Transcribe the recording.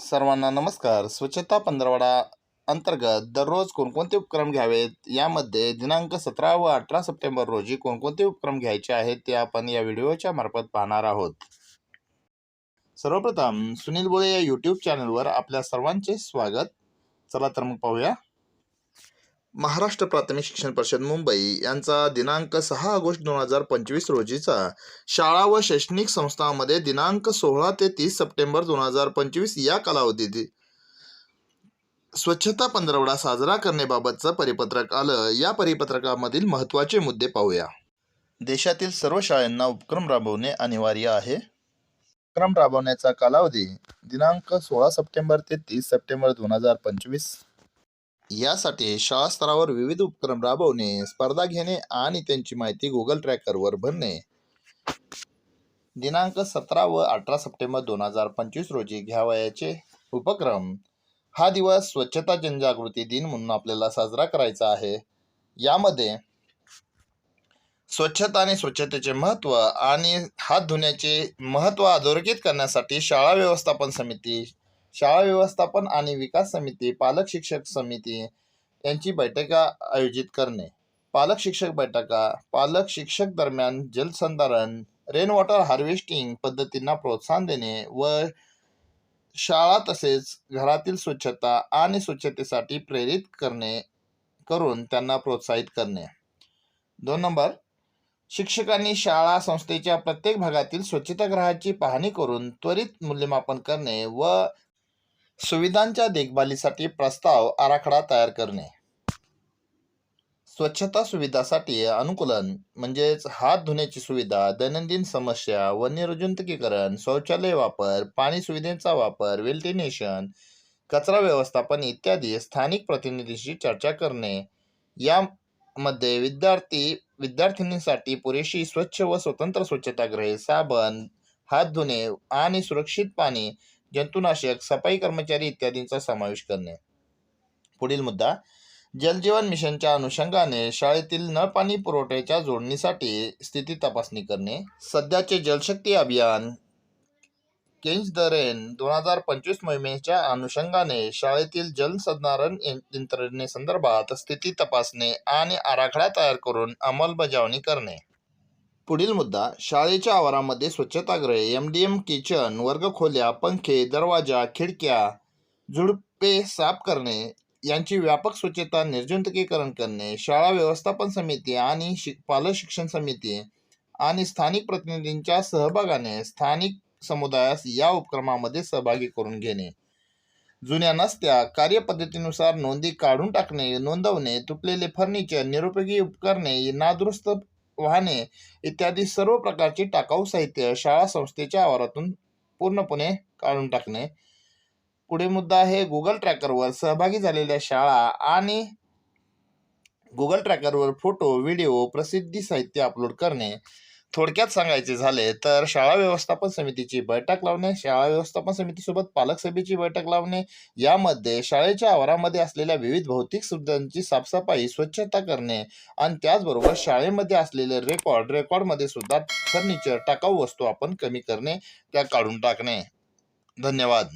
सर्वांना नमस्कार. स्वच्छता पंधरवडा अंतर्गत दररोज कोणकोणते उपक्रम घ्यावेत? यामध्ये दिनांक सतरा व अठरा सप्टेंबर रोजी कोणकोणते उपक्रम घ्यायचे आहेत ते आपण या व्हिडिओच्या मार्फत पाहणार आहोत. सर्वप्रथम सुनील बोळे या यूट्यूब चॅनलवर आपल्या सर्वांचे स्वागत. चला तर मग पाहूया. महाराष्ट्र प्राथमिक शिक्षण परिषद मुंबई यांचा दिनांक सहा ऑगस्ट दोन हजार पंचवीस रोजीचा. शाळा व शैक्षणिक संस्थांमध्ये दिनांक सोळा ते तीस सप्टेंबर दोन हजार पंचवीस या कालावधीत स्वच्छता पंधरवडा साजरा करण्याबाबतचं परिपत्रक आलं. या परिपत्रकामधील महत्त्वाचे मुद्दे पाहूया. देशातील सर्व शाळांना उपक्रम राबवणे अनिवार्य आहे. उपक्रम राबवण्याचा कालावधी दिनांक सोळा सप्टेंबर ते तीस सप्टेंबर दोन हजार पंचवीस यासाठी शाळा स्तरावर विविध उपक्रम राबवणे स्पर्धा घेणे आणि त्यांची माहिती गुगल ट्रॅकरवर भरणे. दिनांक सतरा व अठरा सप्टेंबर दोन हजार पंचवीस रोजी घ्यावयाचे उपक्रम. हा दिवस स्वच्छता जनजागृती दिन म्हणून आपल्याला साजरा करायचा आहे. यामध्ये स्वच्छता आणि स्वच्छतेचे महत्त्व आणि हात धुण्याचे महत्त्व अधोरेखित करण्यासाठी शाळा व्यवस्थापन समिती शाळा व्यवस्थापन आणि विकास समिती पालक शिक्षक समिती यांची बैठका आयोजित करणे. पालक शिक्षक बैठका पालक शिक्षक दरम्यान जलसंधारण रेन वॉटर हार्वेस्टिंग पद्धतींना प्रोत्साहन देणे व शाळा तसेच घरातील स्वच्छता आणि स्वच्छतेसाठी प्रेरित करणे करून त्यांना प्रोत्साहित करणे. दोन नंबर शिक्षकांनी शाळा संस्थेच्या प्रत्येक भागातील स्वच्छतागृहाची पाहणी करून त्वरित मूल्यमापन करणे व सुविधांच्या देखभालीसाठी प्रस्ताव आराखडा तयार करणे. स्वच्छता सुविधासाठी अनुकूलन म्हणजेच हात धुण्याची सुविधा दैनंदिन समस्या व शौचालय वापर पाणी सुविधेचा वापर वेल्टिनेशन कचरा व्यवस्थापन इत्यादी स्थानिक प्रतिनिधींशी चर्चा करणे. यामध्ये विद्यार्थी विद्यार्थिनींसाठी पुरेशी स्वच्छ व स्वतंत्र स्वच्छतागृहे साबण हात धुणे आणि सुरक्षित पाणी जंतुनाशक सफाई कर्मचारी इत्यादींचा समावेश करणे. पुढील मुद्दा जलजीवन मिशनच्या अनुषंगाने शाळेतील नळ पाणी पुरवठ्याच्या जोडणीसाठी स्थिती तपासणी करणे. सध्याचे जलशक्ती अभियान केंज द रेन दोन हजार पंचवीस मोहिमेच्या अनुषंगाने शाळेतील जलसंधारण यंत्रणेसंदर्भात स्थिती तपासणे आणि आराखडा तयार करून अंमलबजावणी करणे. पुढील मुद्दा शाळेच्या आवारामध्ये स्वच्छतागृहे एम डी एम किचन वर्गखोल्या पंखे दरवाजा खिडक्या झुडपे साफ करणे यांची व्यापक स्वच्छता निर्जंतुकीकरण करणे शाळा व्यवस्थापन समिती आणि शिक पालक शिक्षण समिती आणि स्थानिक प्रतिनिधींच्या सहभागाने स्थानिक समुदायास या उपक्रमामध्ये सहभागी करून घेणे. जुन्या नसत्या कार्यपद्धतीनुसार नोंदी काढून टाकणे नोंदवणे तुटलेले फर्निचर निरुपयोगी उपकरणे नादुरुस्त वाहने इत्यादी सर्व प्रकारचे टाकाऊ साहित्य शाळा संस्थेच्या आवारातून पूर्णपणे काढून टाकणे. पुढे मुद्दा आहे गुगल ट्रॅकरवर सहभागी झालेल्या शाळा आणि गुगल ट्रॅकरवर फोटो व्हिडिओ प्रसिद्धी साहित्य अपलोड करणे. थोडक्यात सांगायचे झाले तर शाळा व्यवस्थापन समितीची बैठक लावणे शाळा व्यवस्थापन समितीसोबत पालक सभेची बैठक लावणे यामध्ये शाळेच्या आवारामध्ये असलेल्या विविध भौतिक सुविधांची साफसफाई स्वच्छता करणे आणि त्याचबरोबर शाळेमध्ये असलेले रेकॉर्ड रेकॉर्डमध्ये सुद्धा फर्निचर टाकाऊ वस्तू आपण कमी करणे त्या काढून टाकणे. धन्यवाद.